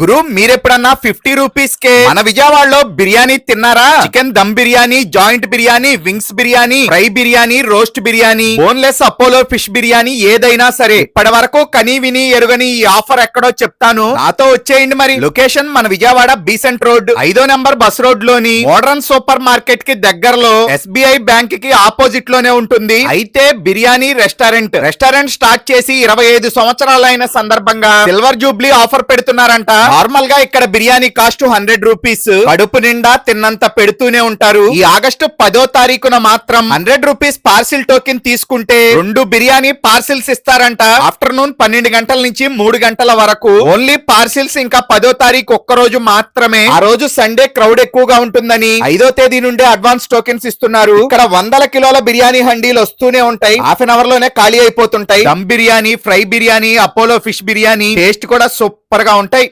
గురు మీరెప్పుడన్నా fifty rupees కే మన విజయవాడలో బిర్యానీ తిన్నారా? Chicken dum biryani joint biryani wings biryani fry biryani roast biryani boneless Apollo fish biryani ఏదైనా సరే. ఇప్పటి వరకు కనీ విని ఎరుగని ఈ ఆఫర్ ఎక్కడో చెప్తాను. నాతో వచ్చేయండి మరి. లొకేషన్ మన విజయవాడ బీసెంట్ రోడ్ ఐదో నెంబర్ బస్ రోడ్లోని మోడర్న్ సూపర్ మార్కెట్కి దగ్గరలో ఎస్బీఐ బ్యాంక్కి ఆపోజిట్లోనే ఉంటుంది. అయితే బిర్యానీ రెస్టారెంట్. రెస్టారెంట్ స్టార్ట్ చేసి ఇరవై ఐదు సంవత్సరాలైన సందర్భంగా సిల్వర్ జూబ్లీ ఆఫర్ పెడుతున్నారంట. నార్మల్గా ఇక్కడ బిర్యానీ కాస్ట్ హండ్రెడ్ రూపీస్. కడుపు నిండా తిన్నంత పెడుతూనే ఉంటారు. ఈ ఆగస్టు పదో తారీఖున మాత్రం హండ్రెడ్ రూపీస్ పార్సిల్ టోకెన్ తీసుకుంటే రెండు బిర్యానీ పార్సిల్స్ ఇస్తారంట. ఆఫ్టర్నూన్ పన్నెండు గంటల నుంచి మూడు గంటల వరకు. ఓన్లీ పార్సిల్స్ ఇంకా పదో తారీఖు ఒక్క రోజు మాత్రమే. ఆ రోజు సండే క్రౌడ్ ఎక్కువగా ఉంటుందని ఐదో తేదీ నుండే అడ్వాన్స్ టోకెన్స్ ఇస్తున్నారు. ఇక్కడ వందల కిలోల బిర్యానీ హండీలు వస్తూనే ఉంటాయి. హాఫ్ అన్ అవర్లోనే ఖాళీ అయిపోతుంటాయి. Dum biryani fry biryani Apollo fish biryani taste కూడా సూపర్గా ఉంటాయి.